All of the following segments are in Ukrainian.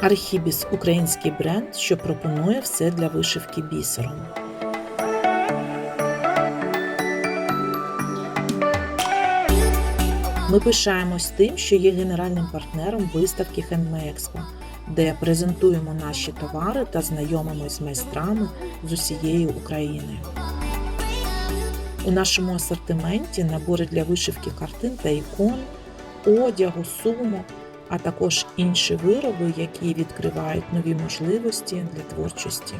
Архібіс український бренд, що пропонує все для вишивки бісером. Ми пишаємось тим, що є генеральним партнером виставки Expo, де презентуємо наші товари та знайомимось з майстрами з усієї України. У нашому асортименті набори для вишивки картин та ікон, одягу, сумок, а також інші вироби, які відкривають нові можливості для творчості.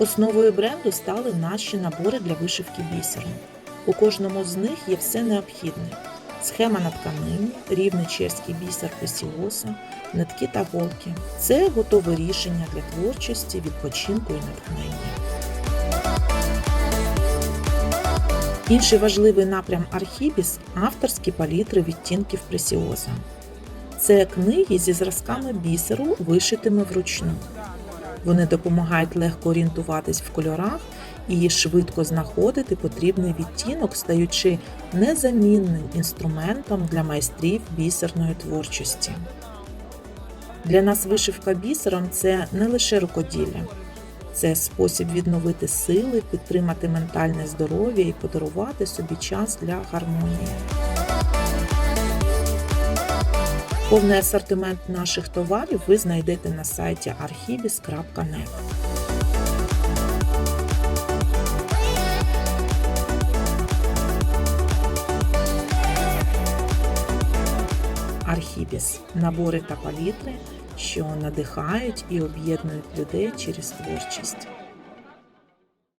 Основою бренду стали наші набори для вишивки бісером. У кожному з них є все необхідне: схема на тканині, рівний чеський бісер песіоса, нитки та голки. Це готове рішення для творчості, відпочинку і натхнення. Інший важливий напрям Архібіс авторські палітри відтінків пресіоза. Це книги зі зразками бісеру, вишитими вручну. Вони допомагають легко орієнтуватись в кольорах і швидко знаходити потрібний відтінок, стаючи незамінним інструментом для майстрів бісерної творчості. Для нас вишивка бісером це не лише рукоділля, це спосіб відновити сили, підтримати ментальне здоров'я і подарувати собі час для гармонії. Повний асортимент наших товарів ви знайдете на сайті archibis.net. Архібіс набори та палітри, що надихають і об'єднують людей через творчість.